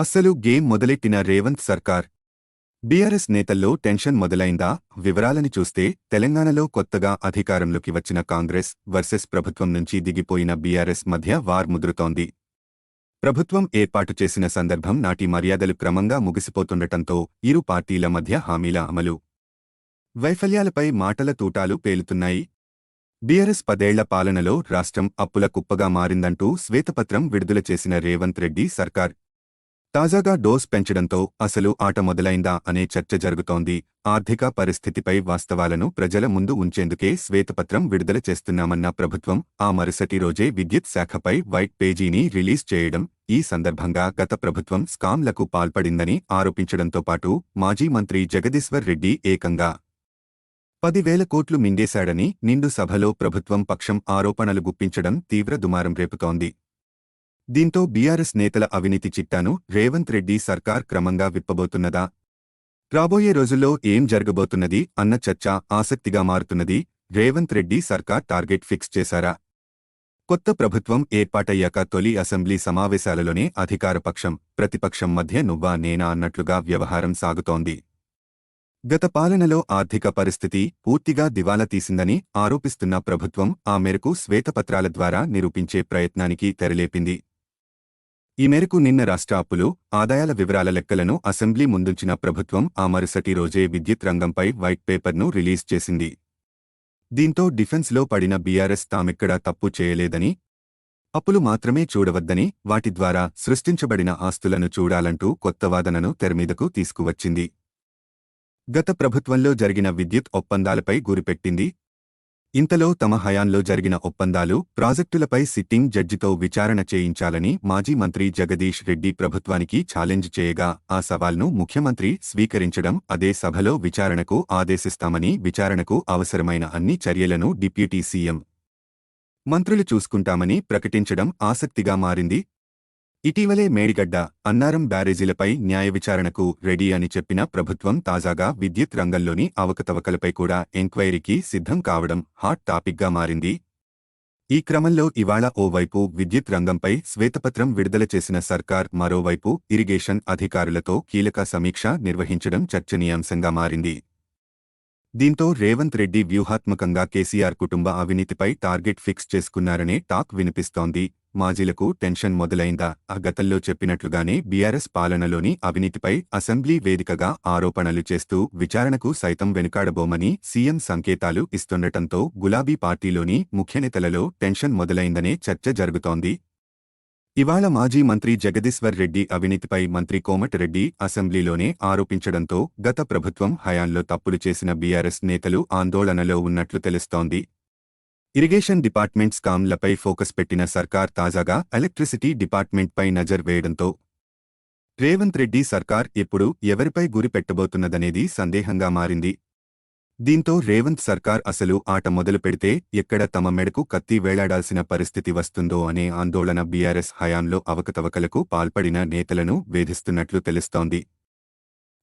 అస్సలు గేమ్ మొదలెట్టిన రేవంత్ సర్కార్. బీఆర్ఎస్ నేతల్లో టెన్షన్ మొదలైందా? వివరాలని చూస్తే తెలంగాణలో కొత్తగా అధికారంలోకి వచ్చిన కాంగ్రెస్ వర్సెస్ ప్రభుత్వం నుంచి దిగిపోయిన బీఆర్ఎస్ మధ్య వార్ ముదురుతోంది. ప్రభుత్వం ఏర్పాటు చేసిన సందర్భం నాటి మర్యాదలు క్రమంగా ముగిసిపోతుండటంతో ఇరు పార్టీల మధ్య హామీల అమలు. వైఫల్యాలపై మాటల తూటాలు పేలుతున్నాయి. బీఆర్ఎస్ పదేళ్ళ పాలనలో రాష్ట్రం అప్పుల కుప్పగా మారిందంటూ శ్వేతపత్రం విడుదల చేసిన రేవంత్ రెడ్డి సర్కార్ తాజాగా డోస్ పెంచడంతో అసలు ఆట మొదలైందా అనే చర్చ జరుగుతోంది. ఆర్థిక పరిస్థితిపై వాస్తవాలను ప్రజల ముందు ఉంచేందుకే శ్వేతపత్రం విడుదల చేస్తున్నామన్న ప్రభుత్వం ఆ మరుసటి రోజే విద్యుత్ శాఖపై వైట్ పేజీని రిలీజ్ చేయడం ఈ సందర్భంగా గత ప్రభుత్వం స్కామ్లకు పాల్పడిందని ఆరోపించడంతో పాటు మాజీ మంత్రి జగదీశ్వర్ రెడ్డి ఏకంగా పదివేల కోట్లు మింగేశాడని నిండు సభలో ప్రభుత్వం పక్షం ఆరోపణలు గుప్పించడం తీవ్ర దుమారం రేపుతోంది. దీంతో బీఆర్ఎస్ నేతల అవినీతి చిట్టాను రేవంత్ రెడ్డి సర్కార్ క్రమంగా విప్పబోతున్నదా? రాబోయే రోజుల్లో ఏం జరగబోతున్నది అన్న చర్చ ఆసక్తిగా మారుతున్నది రేవంత్ రెడ్డి సర్కార్ టార్గెట్ ఫిక్స్ చేశారా? కొత్త ప్రభుత్వం ఏర్పాటయ్యాక తొలి అసెంబ్లీ సమావేశాలలోనే అధికారపక్షం ప్రతిపక్షం మధ్య నువ్వా నేనా అన్నట్లుగా వ్యవహారం సాగుతోంది. గత పాలనలో ఆర్థిక పరిస్థితి పూర్తిగా దివాలా తీసిందని ఆరోపిస్తున్న ప్రభుత్వం ఆ మేరకు శ్వేతపత్రాల ద్వారా నిరూపించే ప్రయత్నానికి తెరలేపింది. ఈ మేరకు నిన్న రాష్ట్ర అప్పులు ఆదాయాల వివరాల లెక్కలను అసెంబ్లీ ముందుంచిన ప్రభుత్వం ఆ మరుసటి రోజే విద్యుత్ రంగంపై వైట్ పేపర్ను రిలీజ్ చేసింది. దీంతో డిఫెన్స్లో పడిన బీఆర్ఎస్ తామెక్కడా తప్పు చేయలేదని అప్పులు మాత్రమే చూడవద్దని వాటి ద్వారా సృష్టించబడిన ఆస్తులను చూడాలంటూ కొత్త వాదనను తెరమీదకు తీసుకువచ్చింది. గత ప్రభుత్వంలో జరిగిన విద్యుత్ ఒప్పందాలపై గురిపెట్టింది ఇంతలో తమ హయాంలో జరిగిన ఒప్పందాలు ప్రాజెక్టులపై సిట్టింగ్ జడ్జితో విచారణ చేయించాలని మాజీ మంత్రి జగదీష్ రెడ్డి ప్రభుత్వానికి ఛాలెంజ్ చేయగా ఆ సవాల్ను ముఖ్యమంత్రి స్వీకరించడం అదే సభలో విచారణకు ఆదేశిస్తామని విచారణకు అవసరమైన అన్ని చర్యలను డిప్యూటీ సీఎం మంత్రులు చూసుకుంటామని ప్రకటించడం ఆసక్తిగా మారింది. ఇటీవలే మేడిగడ్డ అన్నారం బ్యారేజీలపై న్యాయ విచారణకు రెడీ అని చెప్పిన ప్రభుత్వం తాజాగా విద్యుత్ రంగంలోని అవకతవకలపై కూడా ఎంక్వైరీకి సిద్ధం కావడం హాట్ టాపిక్గా మారింది. ఈ క్రమంలో ఇవాళ ఓవైపు విద్యుత్ రంగంపై శ్వేతపత్రం విడుదల చేసిన సర్కార్ మరోవైపు ఇరిగేషన్ అధికారులతో కీలక సమీక్ష నిర్వహించడం చర్చనీయాంశంగా మారింది. దీంతో రేవంత్ రెడ్డి వ్యూహాత్మకంగా కేసీఆర్ కుటుంబ అవినీతిపై టార్గెట్ ఫిక్స్ చేసుకున్నారనే టాక్ వినిపిస్తోంది. మాజీలకు టెన్షన్ మొదలైందా? ఆ గతంలో చెప్పినట్లుగానే బీఆర్ఎస్ పాలనలోని అవినీతిపై అసెంబ్లీ వేదికగా ఆరోపణలు చేస్తూ విచారణకు సైతం వెనుకాడబోమని సీఎం సంకేతాలు ఇస్తుండటంతో గులాబీ పార్టీలోని ముఖ్యనేతలలో టెన్షన్ మొదలైందనే చర్చ జరుగుతోంది. ఇవాళ మాజీ మంత్రి జగదీశ్వర్ రెడ్డి అవినీతిపై మంత్రి కోమటిరెడ్డి అసెంబ్లీలోనే ఆరోపించడంతో గత ప్రభుత్వం హయాంలో తప్పులు చేసిన బీఆర్ఎస్ నేతలు ఆందోళనలో ఉన్నట్లు తెలుస్తోంది. ఇరిగేషన్ డిపార్ట్మెంట్ స్కామ్లపై ఫోకస్ పెట్టిన సర్కార్ తాజాగా ఎలక్ట్రిసిటీ డిపార్ట్మెంట్పై నజర్ వేయడంతో రేవంత్ రెడ్డి సర్కార్ ఎప్పుడు ఎవరిపై గురి పెట్టబోతున్నదనేది సందేహంగా మారింది. దీంతో రేవంత్ సర్కార్ అసలు ఆట మొదలు పెడితే ఎక్కడ తమ మెడకు కత్తి వేలాడాల్సిన పరిస్థితి వస్తుందో అనే ఆందోళన బీఆర్ఎస్ హయాంలో అవకతవకలకు పాల్పడిన నేతలను వేధిస్తున్నట్లు తెలుస్తోంది.